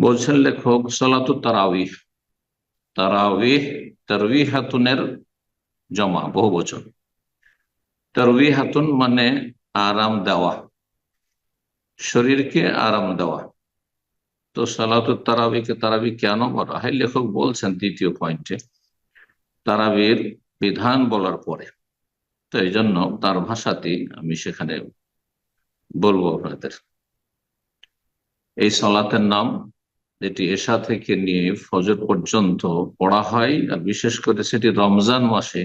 বলছেন লেখক, সলাতু তারাউিহ তারাউিহ তারবি হাতুনের জমা বহু বছর। তারবি হাতুন মানে আরাম দেওয়া। শরীরকে আরাম দেওয়া। তো সালাতু তারাবিকে তারাবি কেন বলা হয়? লেখক বলছেন দ্বিতীয় পয়েন্টে, তারাবির বিধান বলার পরে। তো এই জন্য তার ভাষাতেই আমি সেখানে বলব আপনাদের। এই সলাতের নাম যেটি এশা থেকে নিয়ে ফজর পর্যন্ত পড়া হয়, আর বিশেষ করে সেটি রমজান মাসে,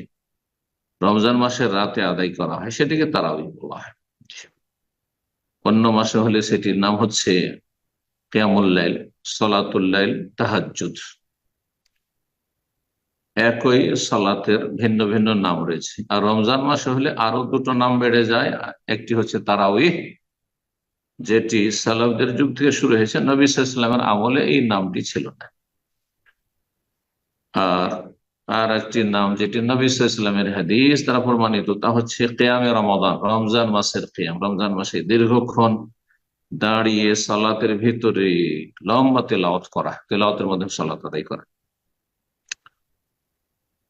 রমজান মাসের রাতে আদায় করা হয়, সেটিকে তারাবি বলা হয়। অন্য মাসে হলে সেটির নাম হচ্ছে কেয়ামুল্লাইল সলাতুল্লাইল তাহাজুদ একই সালাতের ভিন্ন ভিন্ন নাম রয়েছে। আর রমজান মাসে হলে আরও দুটো নাম বেড়ে যায় একটি হচ্ছে তারাউই যেটি সালাবদের যুগ থেকে শুরু হয়েছে, নবী ইসলামের আমলে এই নামটি ছিল না। আর আর একটি নাম যেটি নবী ইসলামের হাদিস দ্বারা প্রমাণিত, তা হচ্ছে কেয়ামে রমাদান, রমজান মাসের কেয়াম। রমজান মাসে দীর্ঘক্ষণ দাঁড়িয়ে সালাতের ভিতরে লম্বা তেলাওয়াত করা, তেলাওয়াতের মধ্যে সালাত আদায় করা।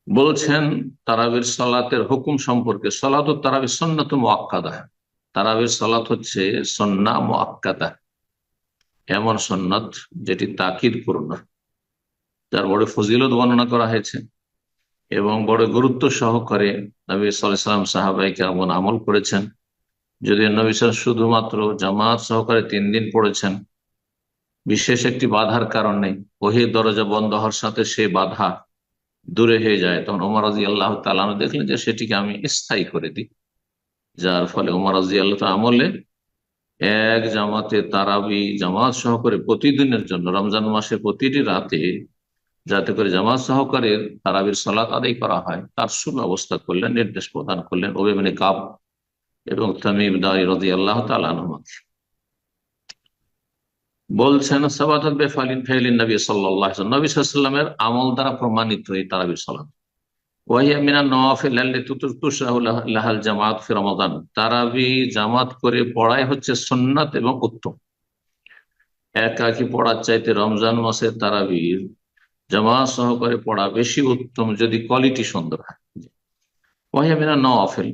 বলছেন তারাবির সালাতের হুকুম সম্পর্কে সালাত তারাবির সন্ন্যত মোয়াক্কাদা তারাবির সালাত হচ্ছে সন্না মোয়াক্কাদা এমন সন্ন্যত যেটি তাকিদ পূর্ণ, যার বড় ফজিলত বর্ণনা করা হয়েছে এবং বড় গুরুত্ব সহকারে নবী সাল্লাম সাহাবাই কেমন আমল করেছেন। যদি নবী সাল শুধুমাত্র জামাত সহকারে তিন দিন পড়েছেন, বিশেষ একটি বাধার কারণে ওহি দরজা বন্ধ হওয়ার সাথে সে বাধা দূরে হয়ে যায়। তখন ওমর রাজি আল্লাহ তালানো দেখলেন যে সেটিকে আমি স্থায়ী করে দিই। যার ফলে আল্লাহ আমলে এক জামাতে তারাবি জামাত সহকারে প্রতিদিনের জন্য, রমজান মাসে প্রতিটি রাতে যাতে করে জামাত সহকারে তারাবির সালাত আদায় করা হয়, তার সুব্যবস্থা করলেন, নির্দেশ প্রদান করলেন ওবেমিনে কাব এবং তামিম দাই রাজি আল্লাহ তালানহমাকে বলছেন সাবাত বেফালিন ফাইলিন নবী সাল্লাহ নবী সাল্লামের আমল দ্বারা প্রমাণিত এই তারাবির সালাত। জামাত রমাদান। তারাবি জামাত করে পড়াই হচ্ছে সন্ন্যাত এবং উত্তম। একাকি পড়ার চাইতে রমজান মাসে তারাবির জামাত সহকারে পড়া বেশি উত্তম যদি কোয়ালিটি সুন্দর হয়? ওয়াহিয়া নফেল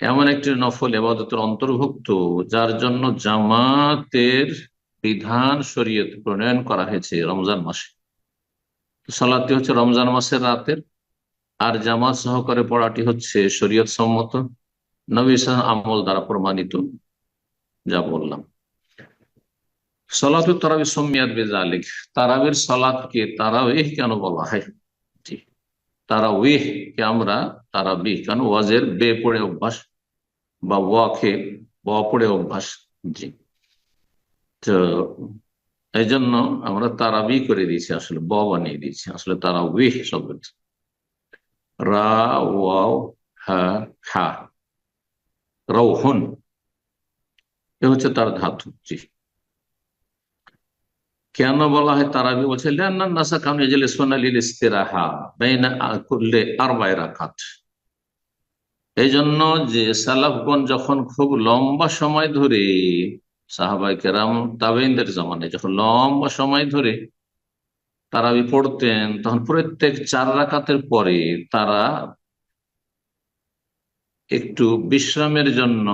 এমন একটি নফল এবাদতের অন্তর্ভুক্ত যার জন্য জামাতের বিধান শরীয়ত প্রণয়ন করা হয়েছে রমজান মাসে। সালাদটি হচ্ছে রমজান মাসের রাতের আর জামাত সহকারে পড়াটি হচ্ছে শরীয়ত সম্মত। নবী আমল দ্বারা প্রমাণিত, যা বললাম। সলাত তারাবি সমিয়াদ বেজালিক তারাবির সলাদকে তারাবিহ কেন বলা হয়? জি। তারাবিহ কে আমরা তারাবিহ কেন? ওয়াজের বে পড়ে অভ্যাস বা ওয়াকে ব পড়ে অভ্যাস। জি। তো এই জন্য আমরা তারাবি করে দিয়েছি আসলে, ব বানিয়ে দিয়েছি। আসলে তারা উইহ শব্দ রা ওয়াও হা হা রৌহন। এ হচ্ছে তার ধাতু জি কেন বলা হয় তারাবি বলছে নাসা কাম সোনালিল ইস্তেরাহা বেইনা করলে আর বাইরা কাঠ এই জন্য যে সালাফগণ যখন খুব লম্বা সময় ধরে সাহাবাই কেরাম তাবেইনদের জমানে যখন লম্বা সময় ধরে তারা পড়তেন তখন প্রত্যেক চার রাকাতের পরে তারা একটু বিশ্রামের জন্য,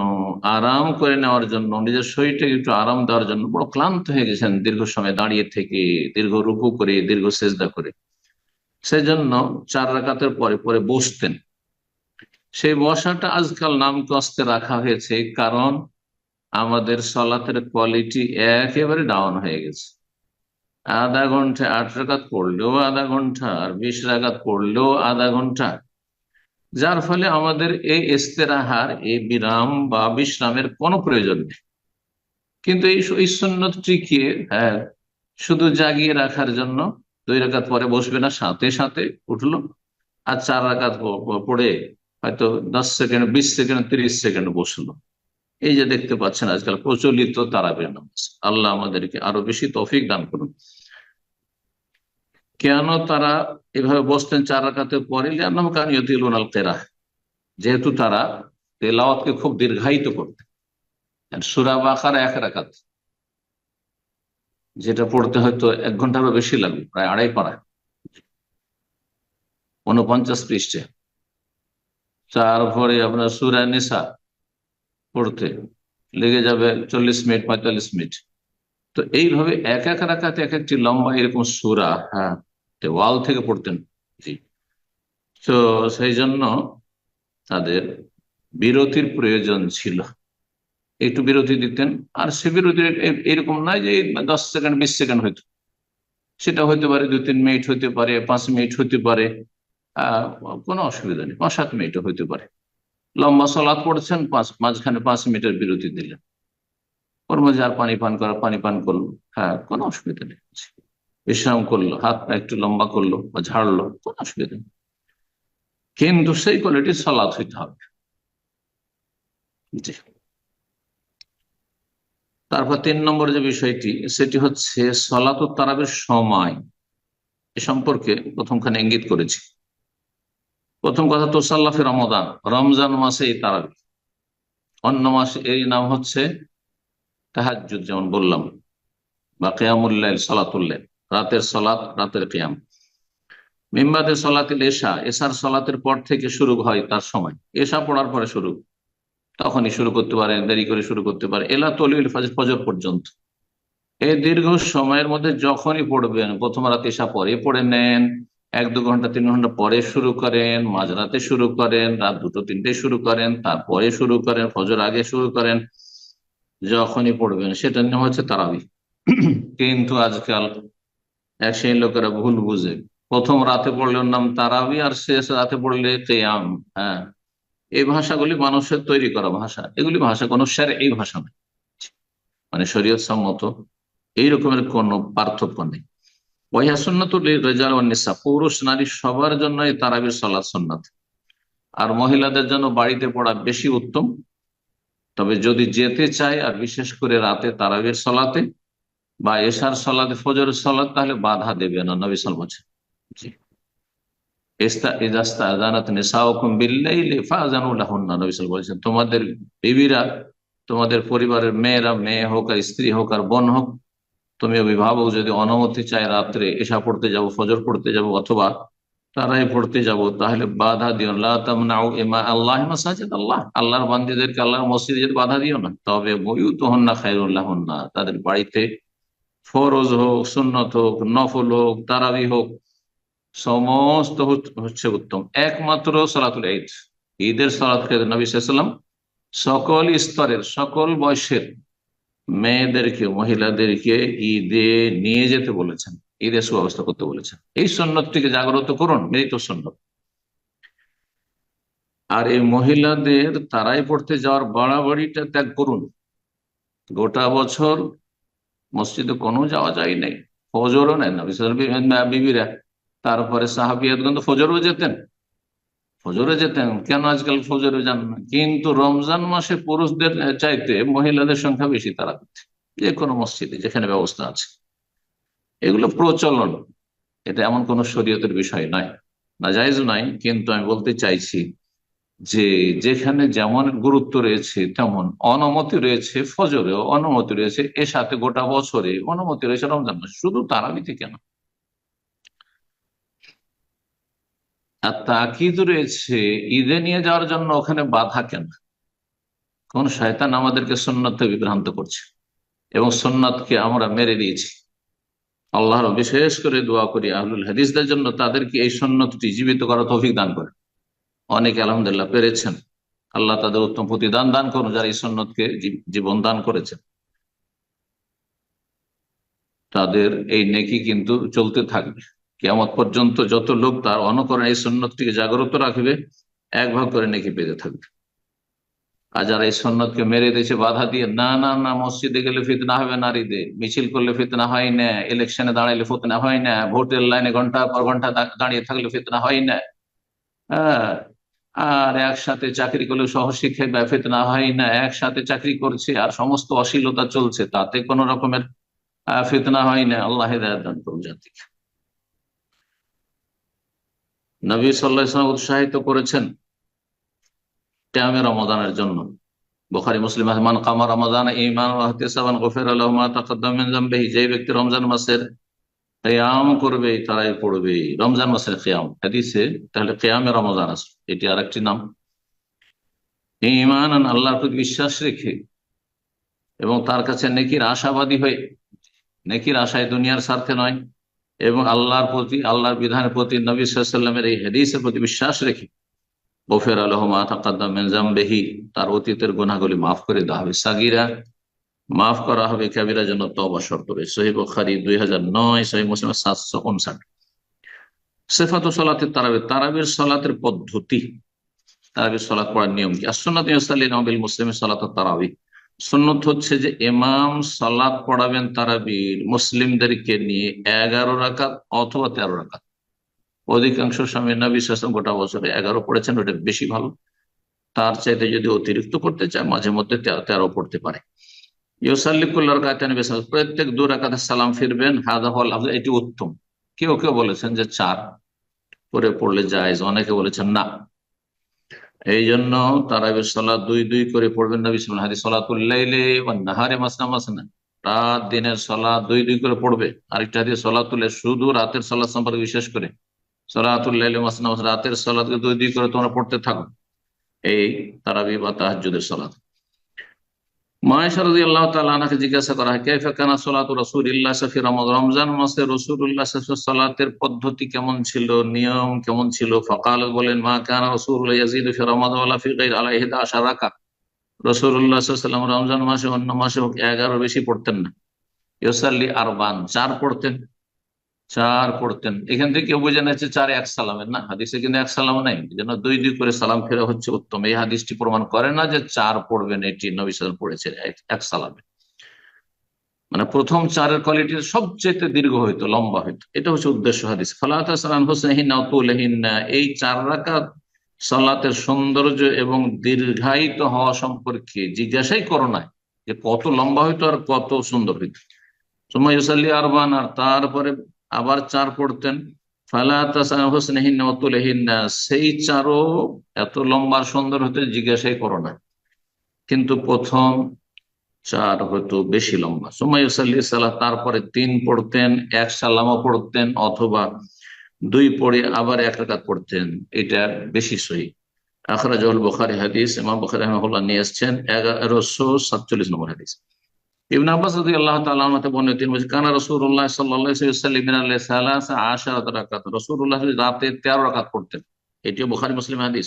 আরাম করে নেওয়ার জন্য, নিজের শরীরটাকে একটু আরাম দেওয়ার জন্য বড় ক্লান্ত হয়ে গেছেন দীর্ঘ সময় দাঁড়িয়ে থেকে, দীর্ঘ রুকু করে, দীর্ঘ সেজদা করে। সেজন্য চার রাকাতের পরে পরে বসতেন। সেই বসাটা আজকাল নাম কস্তে রাখা হয়েছে, কারণ আমাদের সলাতের কোয়ালিটি একেবারে ডাউন হয়ে গেছে। আধা ঘণ্টা আট রাগাত পড়লেও আধা ঘণ্টা আর বিশ রাগাত পড়লেও আধা ঘণ্টা। যার ফলে আমাদের এই ইস্তেরাহার, এই বিরাম বা বিশ্রামের কোনো প্রয়োজন নেই। কিন্তু এই সন্ন্যতটিকে হ্যাঁ শুধু জাগিয়ে রাখার জন্য দুই রাকাত পরে বসবে না, সাথে সাথে উঠল আর চার রাকাত পড়ে হয়তো দশ সেকেন্ড, বিশ সেকেন্ড, তিরিশ সেকেন্ড বসল। এই যে দেখতে পাচ্ছেন আজকাল প্রচলিত তারাবির নামাজ। আল্লাহ আমাদেরকে আরও বেশি তফিক দান করুন। কেন তারা এভাবে বসতেন চার রাকাতে পরে? আল কেরা যেহেতু তারা তেলাওয়াতকে খুব দীর্ঘায়িত করতেন। সুরা বাখার এক রাকাত। যেটা পড়তে হয়তো এক ঘন্টারও বেশি লাগবে, প্রায় আড়াই পারা। উনপঞ্চাশ পৃষ্ঠে। তারপরে আপনার সুরা নিসা পড়তে লেগে যাবে চল্লিশ মিনিট, পঁয়তাল্লিশ মিনিট। তো এইভাবে এক এক রাখাতে এক একটি লম্বা এরকম সুরা হ্যাঁ ওয়াল থেকে পড়তেন তো সেই জন্য তাদের বিরতির প্রয়োজন ছিল। একটু বিরতি দিতেন, আর সে বিরতি এরকম নয় যে দশ সেকেন্ড, বিশ সেকেন্ড হইতো। সেটা হইতে পারে দুই, তিন মিনিট হইতে পারে, পাঁচ মিনিট হইতে পারে কোনো অসুবিধা নেই, পাঁচ, সাত মিনিট হইতে পারে। লম্বা সলাদ পড়ছেন, পাঁচ, মাঝখানে পাঁচ মিনিটের বিরতি দিলেন। ওর মধ্যে আর পানি পান করা, পানি পান করল হ্যাঁ কোনো অসুবিধা নেই। বিশ্রাম করল, হাত পা একটু লম্বা করল বা ঝাড়লো, কোনো অসুবিধা নেই। কিন্তু সেই কোয়ালিটির সলাদ হইতে হবে। তারপর তিন নম্বর যে বিষয়টি, সেটি হচ্ছে সলাত তারাবের সময়। এ সম্পর্কে প্রথমখানে ইঙ্গিত করেছি। প্রথম কথা তোসাল্লাফে রমদান রমজান মাসে এই তারাবি। অন্য মাসে এই নাম হচ্ছে তাহাজুদ যেমন বললাম, বা কেয়ামুল্লাহ সলাতুল্লাহ রাতের সলাত রাতের কেয়াম। মিম্বাদের সলাতিল এশা, এশার সলাতের পর থেকে শুরু হয় তার সময়। এশা পড়ার পরে শুরু। তখনই শুরু করতে পারে, দেরি করে শুরু করতে পারে। এলা তলিল ফজর পর্যন্ত। এই দীর্ঘ সময়ের মধ্যে যখনই পড়বেন, প্রথম রাত এসা পরে পড়ে নেন। এক, দু ঘণ্টা, তিন ঘণ্টা পরে শুরু করেন, মাঝরাতে শুরু করেন, রাত দুটো, তিনটে শুরু করেন, তারপরে শুরু করেন, ফজর আগে শুরু করেন। যখনই পড়বেন সেটা নিয়ে হচ্ছে তারাবি। কিন্তু আজকাল এক লোকেরা ভুল বুঝে। প্রথম রাতে পড়লে ওর নাম তারাবি আর শেষ রাতে পড়লে কেয়াম হ্যাঁ। এই ভাষাগুলি মানুষের তৈরি করা ভাষা। এগুলি ভাষা কোনো স্যার এই ভাষা নয়। মানে শরীয়ত সম্মত এই রকমের কোন পার্থক্য নেই। ওয়াইহা সুন্নত রেজাল পুরুষ নারী সবার জন্য এই তারাবির সলাদ সন্ন্যত আর মহিলাদের জন্য বাড়িতে পড়া বেশি উত্তম। তবে যদি যেতে চায় আর বিশেষ করে রাতে তারাবির সলাতে বা এশার সলাতে, ফজরের সলাদ তাহলে বাধা দেবে না নবী সাল বলছেন তোমাদের বিবিরা, তোমাদের পরিবারের মেয়েরা, মেয়ে হোক আর স্ত্রী হোক আর বোন হোক, তুমি অভিভাবক যদি অনুমতি চায় রাত্রে এসা পড়তে যাব, ফজর পড়তে যাব অথবা তারাই পড়তে যাব, তাহলে বাধা দিও আল্লাহ মাসাজিদ আল্লাহ। আল্লাহর বান্দিদেরকে আল্লাহর মসজিদে বাধা দিও না। তবে বইউ তো হন না খাইরুল্লাহ না তাদের বাড়িতে ফরজ হোক, সুন্নত হোক, নফল হোক, তারাবি হোক, সমস্ত হচ্ছে উত্তম। একমাত্র সালাতুল ঈদ। ঈদের সালাত নবী সাল্লাম সকল স্তরের, সকল বয়সের মেয়েদেরকে, মহিলাদেরকে ঈদে নিয়ে যেতে বলেছেন। ঈদের সুব্যবস্থা করতে বলেছেন। এই সন্ন্যতটিকে জাগ্রত করুন মৃত সন্ন্যত আর এই মহিলাদের তারাই পড়তে যাওয়ার বাড়াবাড়িটা ত্যাগ করুন। গোটা বছর মসজিদে কোনো যাওয়া যায় নাই। ফজরও নেন বিবিরা। তারপরে সাহাবিয়াত কিন্তু ফজরও যেতেন। ফজরে যেতেন। কেন আজকাল ফজরে যান না? কিন্তু রমজান মাসে পুরুষদের চাইতে মহিলাদের সংখ্যা বেশি তারা যে কোনো মসজিদে যেখানে ব্যবস্থা আছে। এগুলো প্রচলন। এটা এমন কোন শরীয়তের বিষয় নয়। না যাইজ নয়, কিন্তু আমি বলতে চাইছি যে যেখানে যেমন গুরুত্ব রয়েছে, তেমন অনুমতি রয়েছে ফজরেও, অনুমতি রয়েছে এর সাথে গোটা বছরে অনুমতি রয়েছে রমজান মাস। শুধু তারাবিতে কেন? আর তাকিদ রয়েছে ঈদে নিয়ে যাওয়ার জন্য ওখানে বাধা কেন? কোন শয়তান আমাদেরকে সন্ন্যত বিভ্রান্ত করছে এবং সন্ন্যতকে আমরা মেরে দিয়েছি। আল্লাহর বিশেষ করে দোয়া করি আহলুল হাদিসদের জন্য তাদেরকে এই সন্ন্যতটি জীবিত করার তফিক দান করে অনেকে আলহামদুলিল্লাহ পেরেছেন। আল্লাহ তাদের উত্তম প্রতিদান দান করুন, যারা এই সন্ন্যতকে জীবন দান করেছেন। তাদের এই নেকি কিন্তু চলতে থাকবে। কেমন পর্যন্ত যত লোক তার অনুকরণ এই সন্ন্যতটিকে জাগ্রত রাখবে, এক ভাগ করে নেকি পেতে থাকবে। আর যারা এই সন্ন্যতকে মেরে দিয়েছে, বাধা দিয়ে, না না না, মসজিদে গেলে ফিতনা হবে নারীদের। মিছিল করলে ফিতনা হয় না। ইলেকশনে দাঁড়াইলে ফিতনা হয় না। ভোটের লাইনে ঘণ্টা পর ঘণ্টা দাঁড়িয়ে থাকলে ফিতনা হয় না। হ্যাঁ আর একসাথে চাকরি করলে সহশিক্ষায় ফিতনা হয় না, একসাথে চাকরি করছে আর সমস্ত অশ্লীলতা চলছে, তাতে কোন রকমের ফিতনা হয় না। আল্লাহ হেদায়ত দান করুন জাতিকে। নবী সাল্লাহ উৎসাহিত করেছেন ট্যামে রমদানের জন্য। বোখারি, মুসলিম, মান কামা রমাদান ইমান মিন যেই ব্যক্তি রমজান মাসের কিয়াম করবে, তারাই পড়বে। রমজান মাসের কিয়াম হাদিসে তাহলে কিয়ামে রমজান আছে। এটি আরেকটি নাম। ইমান আল্লাহর প্রতি বিশ্বাস রেখে এবং তার কাছে নেকির আশাবাদী হয়ে, নেকির আশায় দুনিয়ার স্বার্থে নয় এবং আল্লাহর প্রতি, আল্লাহর বিধানের প্রতি নবী সাল্লামের এই হাদিসের প্রতি বিশ্বাস রেখে গফের আলহমা তাকাদ্দামেহি তার অতীতের গুনাহগুলি মাফ করে দেওয়া হবে। সাগিরা মাফ করা হবে কাবিরা জন্য তবা শর্ত রয়েছে সহি বখারি দুই হাজার নয় সহি মুসলিম সাতশো উনষাট। সেফাত সলাতের তারাবির তারাবির সলাতের পদ্ধতি। তারাবির সলাত পড়ার নিয়ম কি? আসন্নাত মুসলিমের সলাত তারাবি। সুন্নত হচ্ছে যে ইমাম সালাত পড়াবেন তারাবির মুসলিমদেরকে নিয়ে এগারো রাকাত অথবা তেরো রাকাত। অধিকাংশ সময় নবী সাসম গোটা বছরে এগারো পড়েছেন, ওটা বেশি ভালো। তার চাইতে যদি অতিরিক্ত করতে চায়, মাঝে মধ্যে তেরো পড়তে পারে। ইউসাল্লিকুল্লার কাতান প্রত্যেক দু রাকাতে সালাম ফিরবেন, হাদা হল এটি উত্তম। কেউ কেউ বলেছেন যে চার করে পড়লে যায় অনেকে বলেছেন না। এই জন্য তারাবির সলা দুই দুই করে পড়বেন না বিসমুল হাদি সলাতুল্লাইলে নাহারে মাসনা মাসনা। রাত দিনের সলা দুই দুই করে পড়বে। আরেকটা হাদি সলাতুল্লাহ শুধু রাতের সলা সম্পর্কে বিশেষ করে। সলাতুল্লাইলে মাসনা মাসনা, রাতের সলাতকে দুই দুই করে তোমরা পড়তে থাকো। এই তারাবি বা তাহাজুদের সলাত। আল্লাহ তালাকে জিজ্ঞাসা করা হয়, কেফে কানা সফি রমজান মাসে পদ্ধতি কেমন ছিল, নিয়ম কেমন ছিল? ফকাল, বলেন, মা রসুল আশা রাখা রমজান মাসে অন্য মাসে এগারো বেশি পড়তেন না। ইউসাল্লি আরবান, চার পড়তেন। চার পড়তেন। এখান থেকে কেউ বোঝা যাচ্ছে চার এক সালামের। না, হাদিসে কিন্তু এক সালাম নাই। যেন দুই দুই করে সালাম ফেরা হচ্ছে উত্তম। এই হাদিসটি প্রমাণ করে না যে চার পড়বেন এটি নবী সালাম পড়েছে এক সালামে। মানে প্রথম চারের কোয়ালিটি সবচেয়ে দীর্ঘ হইতো, লম্বা হইতো। এটা হচ্ছে উদ্দেশ্য হাদিস। সালাম হোসেন এই চার রাকাত সালাতের সৌন্দর্য এবং দীর্ঘায়িত হওয়া সম্পর্কে জিজ্ঞাসাই করো নাই যে কত লম্বা হইতো আর কত সুন্দর হইতো। সময় আরবান আর তারপরে আবার চার পড়তেন সেই চারও এত লম্বা সুন্দর হতে জিজ্ঞাসাই করো না। কিন্তু প্রথম চার হয়তো বেশি লম্বা। সুমাইসাল্লি সাল্লাহ তারপরে তিন পড়তেন, এক সালামও পড়তেন, অথবা দুই পড়ে আবার এক রাকাত পড়তেন। এটা বেশি সহি। আখরাজল বখারি হাদিস, ইমাম বখারি রহমুল্লাহ নিয়ে এসছেন, এগারোশো সাতচল্লিশ নম্বর হাদিস। ইবন আব্বাস রাদি আল্লাহ বর্ণিত তিনি বলছেন কানা রাতে পড়তেন। এটিও মুসলিম হাদিস।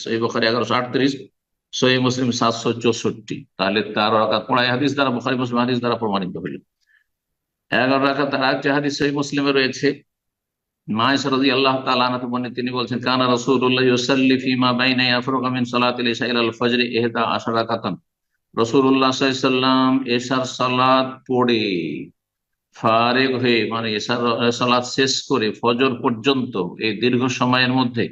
মুসলিম সাতশো চৌষট্টি। তাহলে তেরো রাকাত পড়াই হাদিস দ্বারা, বোখারি, মুসলিম হাদিস দ্বারা প্রমাণিত হইল। এগারো রাকাত তার আরেকটি হাদিস সহি মুসলিমে রয়েছে। মায়েশরদি আল্লাহ তালানাতে বর্ণিত, তিনি বলছেন, কানা রসুল্লাহ ইউসাল্লি ফিমা বাইনা ইয়াফরুকা মিন সালাতিল ইশা ইলাল ফজরি ইহদা আশারা রসুল্লাহাম এসার সালাদ পড়ে ফারেক হয়ে মানে এসার সালাদ শেষ করে ফজর পর্যন্ত, এই দীর্ঘ সময়ের মধ্যে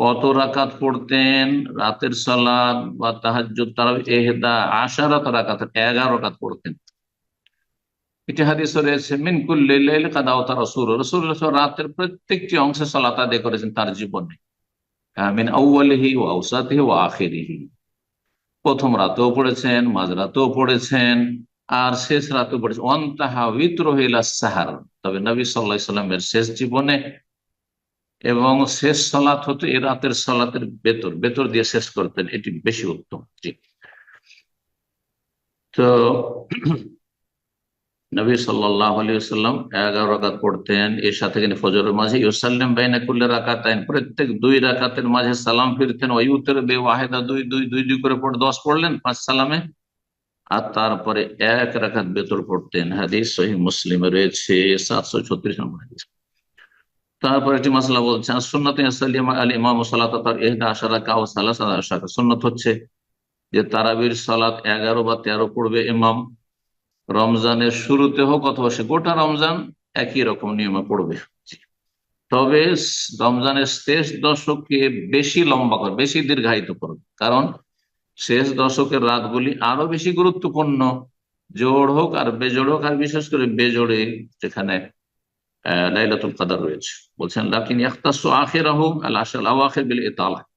কত রাকাত পড়তেন? রাতের সালাদ বা তাহাজ এহেদা আশারাত রাকাত এগারো রাকাত পড়তেন। এটি রাতের প্রত্যেকটি অংশে সালাত আদায় করেছেন তার জীবনে। মিন আউ্বালিহি ও আউসাতিহি ও আখেরিহি। প্রথম রাতেও পড়েছেন, মাঝ রাতেও পড়েছেন, আর শেষ রাতেও পড়েছেন। অন্তাহা বিদ্রোহিলা সাহার। তবে নবী সাল্লাহ সাল্লামের শেষ জীবনে এবং শেষ সলাৎ হতো এ রাতের সলাতের বেতর বেতর দিয়ে শেষ করতেন, এটি বেশি উত্তম। জি। তো নবী সাল্লাহ আলিয়াল্লাম এগারো রাকাত পড়তেন এর সাথে কিন্তু ফজরের মাঝে ইউসাল্লাম বাইনা করলে রাকাতাইন, প্রত্যেক দুই রাকাতের মাঝে সালাম ফিরতেন। ওই উত্তর বে ওয়াহেদা দুই দুই দুই দুই করে পড়ে দশ পড়লেন, পাঁচ সালামে। আর তারপরে এক রাকাত বেতর পড়তেন। হাদিস সহি মুসলিমে রয়েছে, সাতশো ছত্রিশ নম্বর হাদিস। তারপর একটি মাসলা বলছেন সুন্নত আলী ইমাম সালাত তার এহদা আশারা কাউ সালাস সুন্নত হচ্ছে যে তারাবির সালাত এগারো বা তেরো পড়বে ইমাম রমজানের শুরুতে হোক অথবা সে গোটা রমজান একই রকম নিয়মে পড়বে। তবে রমজানের শেষ দশকে বেশি লম্বা করে, বেশি দীর্ঘায়িত করবে। কারণ শেষ দশকের রাতগুলি আরও বেশি গুরুত্বপূর্ণ। জোড় হোক আর বেজোড় হোক, আর বিশেষ করে বেজোড়ে যেখানে, আহ, লাইলাতুল কাদার রয়েছে। বলছেন, লাকিন ইয়াখতাসু আখিরাহু আল আশাল আওয়াখির বিল ইতালা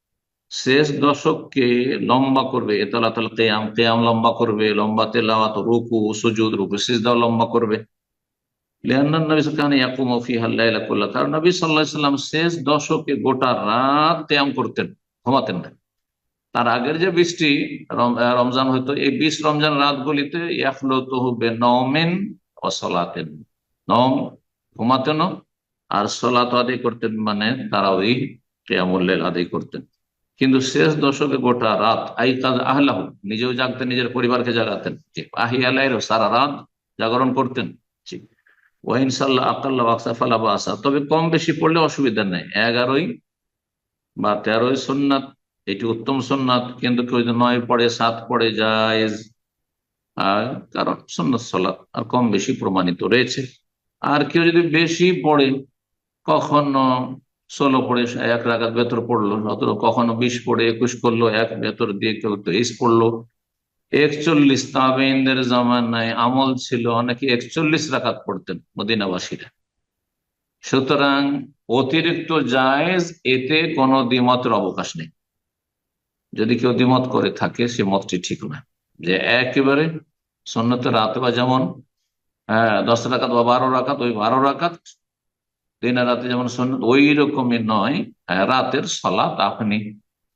শেষ দশককে লম্বা করবে এতলাতল কেয়াম কেয়াম লম্বা করবে, লম্বা তেলাওয়াত, রুকু, সুজুদ, রুকু, সিজদাও লম্বা করবে। কারণ নবী সাল্লাম শেষ দশকে গোটা রাত কেয়াম করতেন, ঘুমাতেন না। তার আগের যে বৃষ্টি রমজান হতো, এই বিশ রমজান রাতগুলিতে ইয়াখলুতুহু বিনওমিন ওয়া সালাতিন। নম ঘুমাতেন আর সলাত আদায় করতেন মানে তারাউই কিয়ামুল লাইল আদায় করতেন। কিন্তু শেষ দশকে গোটা রাত আই কাজ আহলাহ, নিজেও জাগতেন, নিজের পরিবারকে জাগাতেন। আহিয়ালাইরও সারা রাত জাগরণ করতেন। ওয়াইনসাল্লাহ আকাল্লাহ আকসাফাল্লাহ আসা তবে কম বেশি পড়লে অসুবিধা নেই। এগারোই বা তেরোই সোননাথ, এটি উত্তম সোননাথ, কিন্তু কেউ নয় পড়ে, সাত পড়ে যায় আর কারণ সন্ন্যত সলাৎ আর কম বেশি প্রমাণিত রয়েছে। আর কেউ যদি বেশি পড়ে, কখনো ষোলো পড়ে এক রাগাত ভেতর পড়ল, অথবা কখনো বিশ পড়ে একুশ করল এক ভেতর দিয়ে কেউ তেইশ পড়ল। একচল্লিশ তাবেইনদের জামানায় আমল ছিল অনেকে একচল্লিশ রাখাত পড়তেন মদিনাবাসীরা। সুতরাং অতিরিক্ত জায়েজ এতে কোনো দ্বিমতের অবকাশ নেই। যদি কেউ দ্বিমত করে থাকে, সে মতটি ঠিক না। যে একেবারে সন্ন্যত রাত বা যেমন হ্যাঁ দশ রাখাত বা বারো রাখাত ওই বারো রাকাত দিন রাতে যেমন ওই রকমই নয় রাতের সলাত আপনি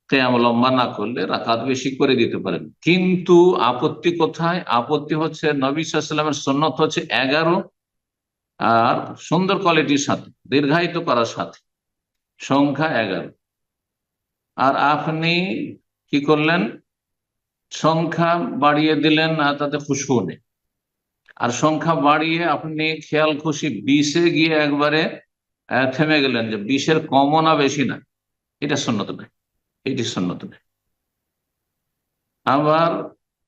কেয়াম লম্বা না করলে রাকাত বেশি করে দিতে পারেন। কিন্তু আপত্তি কোথায়? আপত্তি হচ্ছে নবী সাল্লামের সন্ন্যত হচ্ছে এগারো আর সুন্দর কোয়ালিটির সাথে, দীর্ঘায়িত করার সাথে। সংখ্যা এগারো। আর আপনি কি করলেন? সংখ্যা বাড়িয়ে দিলেন আর তাতে খুশবু নেই। আর সংখ্যা বাড়িয়ে আপনি খেয়াল খুশি, বিশে গিয়ে একবারে থেমে গেলেন যে বিশের কমও না বেশি না। এটা সন্ন্যত নয়। এটি সন্ন্যত নয়। আবার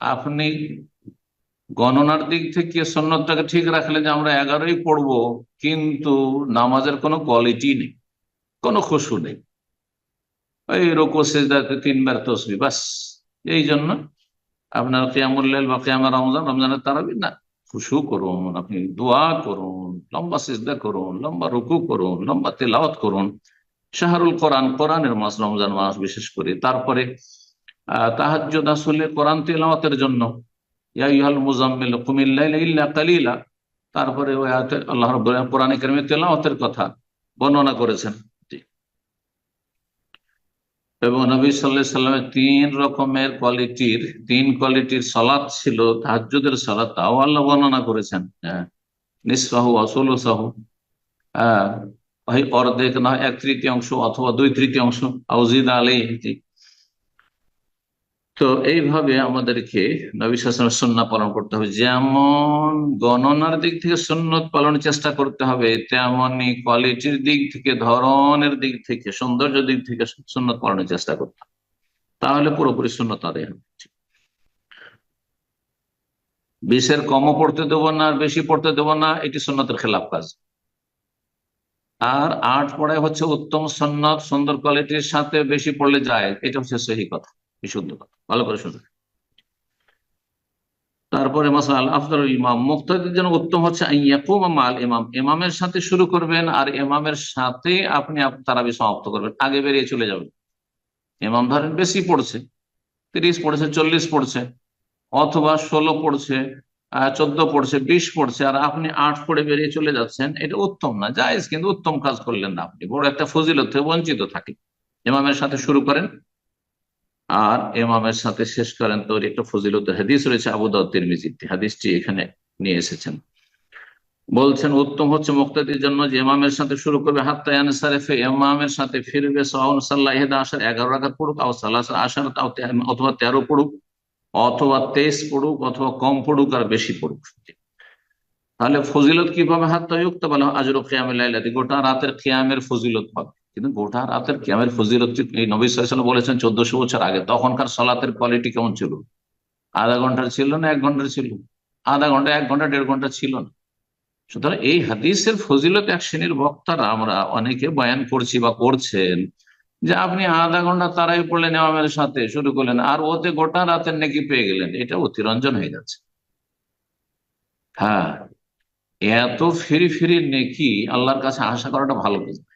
আপনি গণনার দিক থেকে সন্ন্যতটাকে ঠিক রাখলেন যে আমরা এগারোই পড়ব, কিন্তু নামাজের কোনো কোয়ালিটি নেই, কোনো খুশু নেই। ওই রোকো সেজদাতে তিনবার তসবি, বাস। এই জন্য আপনার কেয়ামুল্লাল বা কেয়ামা রমজান, রমজানের তারাবি না। খুশু করুন, আপনি দোয়া করুন, লম্বা সিজদা করুন, লম্বা রুকু করুন, লম্বা তেলাওয়াত করুন। শাহরুল কোরআন, কোরআনের মাস, রমজান মাস বিশেষ করে। তারপরে তাহাজ্জুদ আসলে কোরআন তেলাওয়াতের জন্য। ইয়াইহাল মুজাম্মিল কুমিল্লাইলা ইল্লা কালিলা। তারপরে ওই আল্লাহ রাব্বুল কথা বর্ণনা করেছেন। এবং নবী সাল্লাহ সাল্লামের তিন রকমের কোয়ালিটির, তিন কোয়ালিটির সালাদ ছিল তাহাজুদের সলাদ তাও আল্লাহ বর্ণনা করেছেন। হ্যাঁ নিঃসাহু অসল সাহু হ্যাঁ অর্ধেক না এক তৃতীয় অংশ অথবা দুই তৃতীয় তৃতীয়াংশ। আউজিদ আলী তো এইভাবে আমাদেরকে নবী শাসনের সন্না পালন করতে হবে। যেমন গণনার দিক থেকে সন্ন্যত পালনের চেষ্টা করতে হবে তেমনই কোয়ালিটির দিক থেকে, ধরনের দিক থেকে, সৌন্দর্য দিক থেকে সুন্নত পালনের চেষ্টা করতে হবে। তাহলে পুরোপুরি শূন্যত আদায় হবে। বিশের কমও পড়তে দেবো না, আর বেশি পড়তে দেবো না, এটি সন্ন্যতের খেলাফ কাজ। আর আট পড়ায় হচ্ছে উত্তম সন্ন্যত সুন্দর কোয়ালিটির সাথে বেশি পড়লে যায়, এটা হচ্ছে সেই কথা। বিশুদ্ধ কথা। ভালো করে শুনতে তারপরে মাসাল আফদল ইমাম মুক্তাদির জন্য উত্তম হচ্ছে আল ইমাম। ইমামের সাথে শুরু করবেন আর ইমামের সাথে আপনি তারাবি সমাপ্ত করবেন। আগে বেরিয়ে চলে যাবেন। ইমাম ধরেন বেশি পড়ছে, তিরিশ পড়ছে, চল্লিশ পড়ছে, অথবা ষোলো পড়ছে চোদ্দ পড়ছে, বিশ পড়ছে, আর আপনি আট পড়ে বেরিয়ে চলে যাচ্ছেন, এটা উত্তম না। জায়েজ, কিন্তু উত্তম কাজ করলেন না আপনি। বড় একটা ফজিলত থেকে বঞ্চিত থাকে। ইমামের সাথে শুরু করেন আর এমামের সাথে শেষ করেন তোর একটা ফজিলত। হাদিস রয়েছে আবু তিরমিজিতে হাদিসটি এখানে নিয়ে এসেছেন। বলছেন, উত্তম হচ্ছে মুক্তাদির জন্য যে এমামের সাথে শুরু করবে হাত্তায়ান সারেফে এমামের সাথে ফিরবে সাউন সাল্লাহ আসার এগারো রাখাত পড়ুক, আও সাল্লাহ আসার অথবা তেরো পড়ুক, অথবা তেইশ পড়ুক, অথবা কম পড়ুক আর বেশি পড়ুক। তাহলে ফজিলত কীভাবে হাত তয়ুক্ত বলা আজর খেয়ামের গোটা রাতের খেয়ামের ফজিলত পাবে। কিন্তু গোটা রাতের ক্যামের ফজিলত এই নবী সাল বলেছেন চোদ্দশো বছর আগে। তখনকার সলাতের কোয়ালিটি কেমন ছিল? আধা ঘণ্টার ছিল না, এক ঘণ্টার ছিল? আধা ঘণ্টা, এক ঘণ্টা, দেড় ঘণ্টা ছিল না। সুতরাং এই হাদিসের ফজিলত এক শ্রেণির বক্তারা আমরা অনেকে বয়ান করছি বা করছেন যে আপনি আধা ঘণ্টা তারাই পড়লেন এমামের সাথে শুরু করলেন, আর ওতে গোটা রাতের নাকি পেয়ে গেলেন। এটা অতিরঞ্জন হয়ে যাচ্ছে। হ্যাঁ এত ফিরি ফিরি নেকি আল্লাহর কাছে আশা করাটা ভালো বুঝবে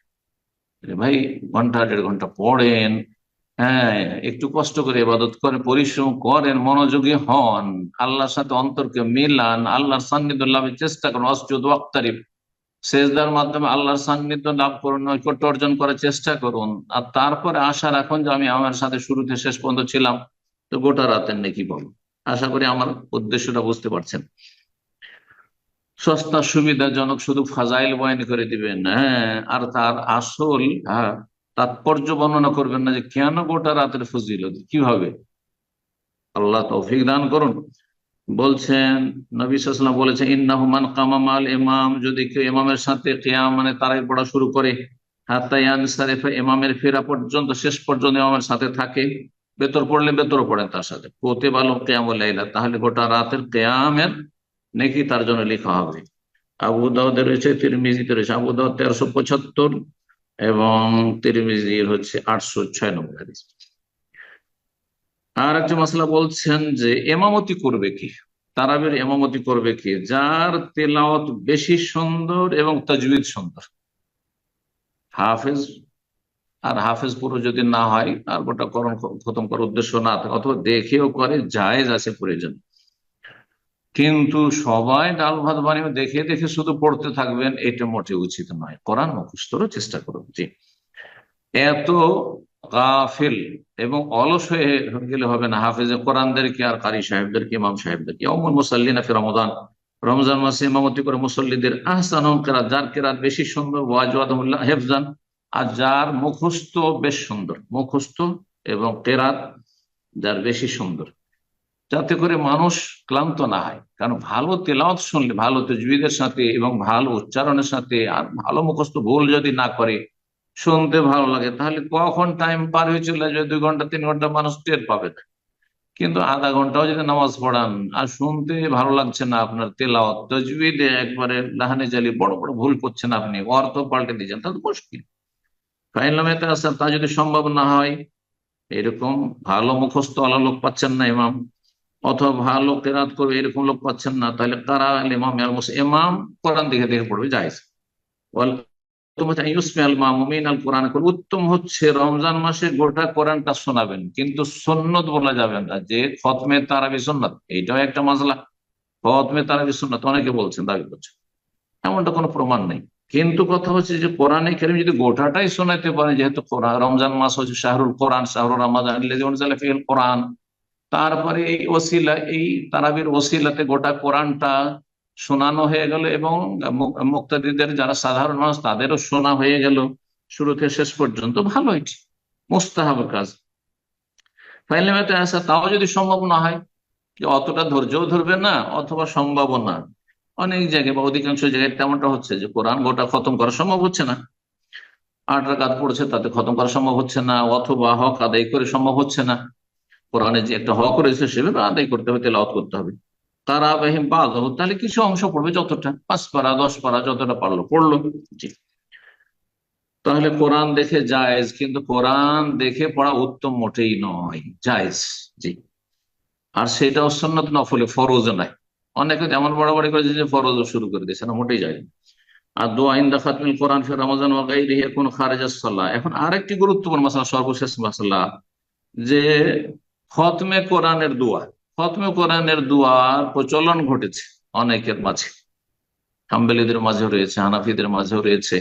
ভাই, ঘণ্টা দেড় ঘণ্টা পড়েন হ্যাঁ একটু কষ্ট করে ইবাদত করেন, পরিশ্রম করেন, মনোযোগী হন, আল্লাহর সাথে অন্তরকে মিলান, আল্লাহর সান্নিধ্য লাভের চেষ্টা করুন অসজুদ ওয়াক্তারিফ সেজদার মাধ্যমে আল্লাহর সান্নিধ্য লাভ করুন, নৈকট্য অর্জন করার চেষ্টা করুন। আর তারপরে আশা রাখুন যে আমি আমার সাথে শুরুতে শেষ পর্যন্ত ছিলাম, তো গোটা রাতের নাকি বলো। আশা করি আমার উদ্দেশ্যটা বুঝতে পারছেন। সস্তা সুবিধাজনক শুধু ফাজাইল বয়ান করে দিবেন হ্যাঁ? আর তার আসল হ্যাঁ তাৎপর্য বর্ণনা করবেন না যে কেন গোটা রাতের ফজিলত কীভাবে আল্লাহ তৌফিক দান করুন। বলছেন, নবী বলেছেন ইন্নাহুমান কামামাল ইমাম যদি কেউ ইমামের সাথে কেয়াম মানে তারাই পড়া শুরু করে ইমামের ফেরা পর্যন্ত, শেষ পর্যন্ত ইমামের সাথে থাকে, বেতর পড়লে বেতর পড়েন তার সাথে। কোতে কেয়াম তাহলে গোটা রাতের কেয়ামের নেকি তার জন্য লেখা হবে। আবু দাউদে রয়েছে, তিরমিজিতে রয়েছে আবু দাউদ তেরোশো পঁচাত্তর এবং তিরমিজির হচ্ছে আটশো ছয় নম্বর হাদিস। আর একটা মশলা বলছেন যে, এমামতি করবে কি? তারাবের এমামতি করবে কি? যার তেলাওয়াত বেশি সুন্দর এবং তাজবিদ সুন্দর। হাফেজ, আর হাফেজ পুরো যদি না হয়, আর গোটা করণ খতম করার উদ্দেশ্য না থাকে, অথবা দেখেও করে, জায়েজ আছে প্রয়োজন। কিন্তু সবাই ডাল ভাত বানিয়ে দেখে দেখে শুধু পড়তে থাকবেন, এটা মোটে উচিত নয়। কোরআন মুখস্থরও চেষ্টা করুন। জি। এত গাফিল এবং অলস হয়ে গেলে হবে না। হাফেজে কোরআনদেরকে আর কারি সাহেবদেরকে ইমাম সাহেবদেরকে অমর মুসাল্লিনা ফি রমজান। রমজান মাসে ইমামতি করে মুসল্লিদের আহসান কেরাত। যার কেরাত বেশি সুন্দর ওয়াজওয়াদুল্লাহ হেফজান। আর যার মুখস্থ বেশ সুন্দর, মুখস্থ এবং কেরাত যার বেশি সুন্দর। যাতে করে মানুষ ক্লান্ত না হয়। কারণ ভালো তেলাওয়াত শুনলে, ভালো তজবিদের সাথে এবং ভালো উচ্চারণের সাথে আর ভালো মুখস্থ ভুল যদি না করে, শুনতে ভালো লাগে, তাহলে কখন টাইম পার হয়ে চলে যাবে দুই ঘণ্টা, তিন ঘণ্টা মানুষ টের পাবে না। কিন্তু আধা ঘন্টাও যদি নামাজ পড়ান, আর শুনতে ভালো লাগছে না আপনার তেলাওয়াত, তজবিদে একবারে লাহানে জালি বড় বড় ভুল করছেন আপনি, অর্থ পাল্টে দিয়েছেন, তাহলে মুশকিল। ফাইনলামেতে আসার তা যদি সম্ভব না হয়, এরকম ভালো মুখস্থ আলা লোক পাচ্ছেন না ইমাম। অথবা ভালো কেরাত করবে, এরকম লোক পাচ্ছেন না, তাহলে কারা ইমাম? ইমাম কোরআন দেখে দেখে পড়বে কোরআন উত্তম হচ্ছে রমজান মাসে গোটা কোরআনটা শোনাবেন, কিন্তু সন্ন্যত বলা যাবে না, যে খতমে তারাবি সন্ন্যত এইটাও একটা মশলা খতমে তারাবি সন্ন্যত অনেকে বলছেন, দাবি করছেন। এমনটা কোনো প্রমাণ নেই। কিন্তু কথা হচ্ছে যে কোরআনে কেরিম যদি গোটাটাই শোনাইতে পারে যেহেতু রমজান মাস হচ্ছে শাহরুল কোরআন, শাহরুল রমাদান কোরআন তারপরে এই ওসিলা, এই তারাবির ওসিলাতে গোটা কোরআনটা শোনানো হয়ে গেল এবং মুক্তাদিদের যারা সাধারণ মানুষ তাদেরও শোনা হয়ে গেল। শুরু থেকে শেষ পর্যন্ত ভালো এটি মোস্তাহাব কাজ। ফাইলেমাতে আসা, তাও যদি সম্ভব না হয় যে অতটা ধৈর্যও ধরবে না, অথবা সম্ভব না। অনেক জায়গায় বা অধিকাংশ জায়গায় তেমনটা হচ্ছে যে কোরআন গোটা খতম করা সম্ভব হচ্ছে না। আট রাকাত পড়ছে, তাতে খতম করা সম্ভব হচ্ছে না, অথবা হক আদায় করে সম্ভব হচ্ছে না। কোরআনে যে একটা হক রয়েছে সেভাবে আদায় করতে হবে, তেলাওয়াত করতে হবে। তারা বাহিম বাদ তাহলে কিছু অংশ পড়বে যতটা, পাঁচ পারা, দশ পারা, যতটা পারল পড়ল। জি। তাহলে কোরআন দেখে জায়েজ, কিন্তু কোরআন দেখে পড়া উত্তম মোটেই নয়, জায়েজ, জি। আর সেটা সন্ন্যত নফলে ফরজ নাই অনেকে যেমন বাড়াবাড়ি করেছে যে ফরজ শুরু করে দিয়েছে, না মোটেই যায় আর দোয়া ইন্দা খাতমিল কোরআন ফের রমজান ওয়াগাইরিহি এখন খারেজাস সাল্লাহ এখন আরেকটি গুরুত্বপূর্ণ মাসালা, সর্বশেষ মাসালা, যে খতমে কোরআনের দোয়া। খতমে কোরআনের দোয়ার প্রচলন ঘটেছে অনেকের মাঝে। হাম্বেলিদের মাঝেও রয়েছে, হানাফিদের মাঝেও রয়েছে।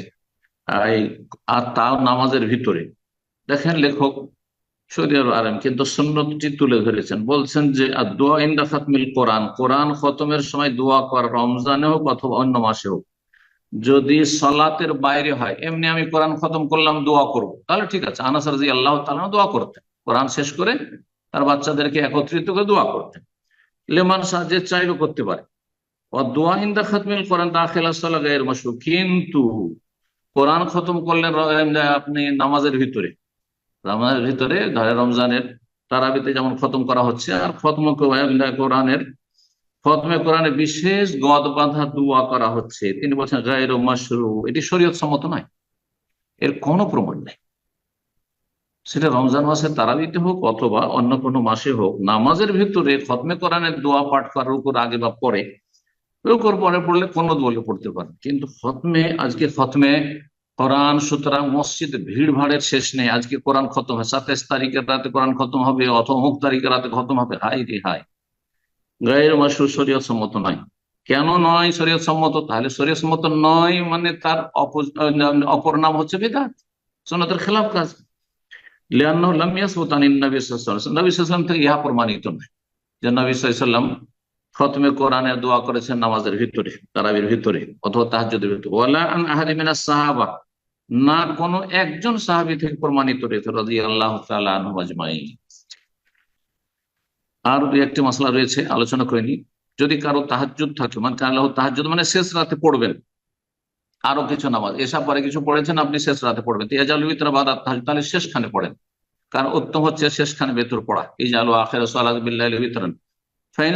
আর তার নামাজের ভিতরে। দেখেন লেখক শরীর আরাম কিন্তু সুন্নতটি তুলে ধরেছেন। বলছেন যে দোয়া ইন্দা খাতমিল কোরআন। কোরআন খতমের সময় দোয়া করা রমজানে হোক অথবা অন্য মাসে হোক। যদি সলাতের বাইরে হয়, এমনি আমি কোরআন খতম করলাম, দোয়া করব। তাহলে ঠিক আছে। আনাসার জি আল্লাহ তালা দোয়া করতেন। কোরআন শেষ করে তার বাচ্চাদেরকে একত্রিত করে দোয়া করতেন লেমান যে চাইলেও করতে পারে। দোয়া ইন্দা খাতমিল কোরআন দাখিলা সাল্লাহ মাসু কিন্তু কোরআন খতম করলেন আপনি নামাজের ভিতরে। নামাজের ভিতরে ধরে রমজানের তারাবিতে যেমন খতম করা হচ্ছে, আর খতম কোরআনের, খতমে কোরআনে বিশেষ গদ বাঁধা দোয়া করা হচ্ছে। তিনি বলছেন, গায়ের মাসরু এটি শরীয়ত সম্মত নয়। এর কোনো প্রমাণ নেই। সেটা রমজান মাসে তারাবিতে হোক অথবা অন্য কোনো মাসে হোক, নামাজের ভিতরে খতমে কোরআনের দোয়া পাঠ করার উপর আগে বা পরে, রুকুর পরে পড়লে কোনো বলে পড়তে পারেন কিন্তু খতমে, আজকে খতমে কোরআন, সুতরাং মসজিদ ভিড় ভাড়ের শেষ নেই। আজকে কোরআন খতম হয় সাতাইশ তারিখের রাতে কোরআন খতম হবে, অথবা অমুক তারিখের রাতে খতম হবে। হাই রে হাই গায়ের মাসুর শরীয়ত সম্মত নয়। কেন নয় শরীয়ত সম্মত তাহলে শরীয়ত সম্মত নয় মানে তার অপো- অপর নাম হচ্ছে বেদাত সন্ন্যতের খেলাফ কাজ। লিয়ান্নাহু লাম ইয়াসবুত আনিন নবী সাল্লাল্লাহু নবী সাল্লাল্লাহু থেকে ইহা প্রমাণিত নয় যে আলাইহি কোরআনে দোয়া করেছেন নামাজের ভিতরে, তারাবির ভিতরে, অথবা ভিতরে। ওয়ালা আন আহাদি সাহাবা, না কোনো একজন সাহাবি থেকে প্রমাণিত রয়েছে আনহু আজমাইন। আর দুই একটি মশলা রয়েছে, আলোচনা করিনি। যদি কারও তাহাজ্জুদ থাকে মানে আল্লাহ তাহাজ্জুদ মানে শেষ রাতে পড়বেন আরও কিছু নামাজ। এসব পরে কিছু পড়েছেন, আপনি শেষ রাতে পড়বেন। ভিতরে বাদাত তাহাজ্জুদ তাহলে শেষখানে পড়েন। কারণ উত্তম হচ্ছে শেষখানে ভেতর পড়া। যে আখের সালাদ বিল্লাহ বিতরণ। ফাইন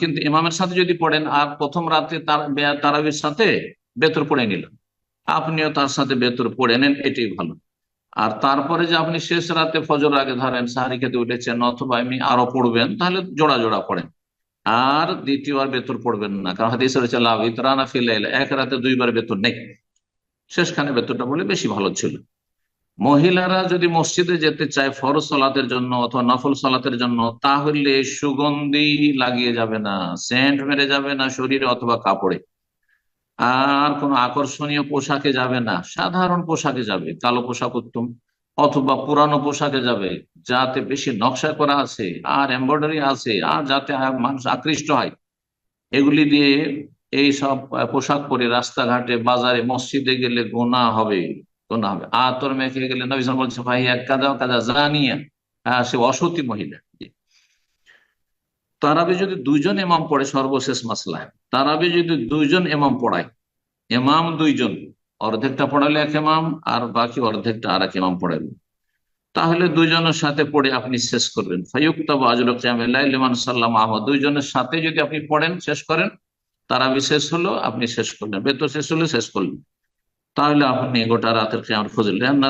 কিন্তু ইমামের সাথে যদি পড়েন, আর প্রথম রাতে তার তারাবির সাথে বেতর পড়ে নিল আপনিও তার সাথে বেতর পড়ে নেন, এটাই ভালো। আর তারপরে যে আপনি শেষ রাতে ফজর আগে ধরেন, সাহারি খেতে উঠেছেন, অথবা এমনি আরও পড়বেন, তাহলে জোড়া জোড়া পড়েন। আর দ্বিতীয়বার বেতর পড়বেন না। কারণ হাদিস রয়েছে লাভ এক রাতে দুইবার বেতর নেই। শেষখানে বেতরটা বলে বেশি ভালো ছিল। মহিলারা যদি মসজিদে যেতে চায় ফরজ সলাতের জন্য অথবা নফল সলাতের জন্য, তাহলে সুগন্ধি লাগিয়ে যাবে না, সেন্ট মেরে যাবে না শরীরে অথবা কাপড়ে। আর কোনো আকর্ষণীয় পোশাকে যাবে না। সাধারণ পোশাকে যাবে। কালো পোশাক উত্তম। অথবা পুরানো পোশাকে যাবে, যাতে বেশি নকশা করা আছে, আর এমব্রয়ডারি আছে, আর যাতে মানুষ আকৃষ্ট হয় এগুলি দিয়ে এই সব পোশাক পরে রাস্তাঘাটে, বাজারে, মসজিদে গেলে গোনা হবে গোনা হবে আতর মেখে গেলে নবী বলছে, ভাই, এক কাদা কাদা জানিয়া সে অসতী মহিলা। তারাবি যদি দুইজন এমাম পড়ে, সর্বশেষ মাসলায়, তারাবি যদি দুইজন এমাম পড়ায় এমাম দুইজন অর্ধেকটা পড়ালে এক এমাম আর বাকি অর্ধেকটা আর এক ইমাম পড়াবে তাহলে দুইজনের সাথে পড়ে আপনি শেষ করবেন। ফায়ুক্তাব আজল সাল্লাম আহমদ। দুইজনের সাথে যদি আপনি পড়েন, শেষ করেন, তারাবি শেষ হলো, আপনি শেষ করলেন। বেতর শেষ হলো শেষ করলেন। তাহলে আপনি গোটা রাতের কেমন খুঁজলেন।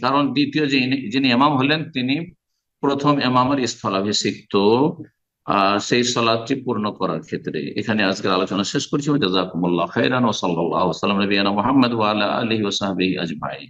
কারণ দ্বিতীয় যিনি ইমাম হলেন, তিনি প্রথম ইমামের স্থলাভিষিক্ত। সেই সালাদটি পূর্ণ করার ক্ষেত্রে। এখানে আজকের আলোচনা শেষ করছি। জাজাকুমুল্লাহ খাইরান ও সাল্লাল্লাহু আলাইহি ওয়া সাল্লাম। নবিয়ানা মুহাম্মদ ওয়া আলা আলিহি ওয়া সাহবিহি আজমাইন।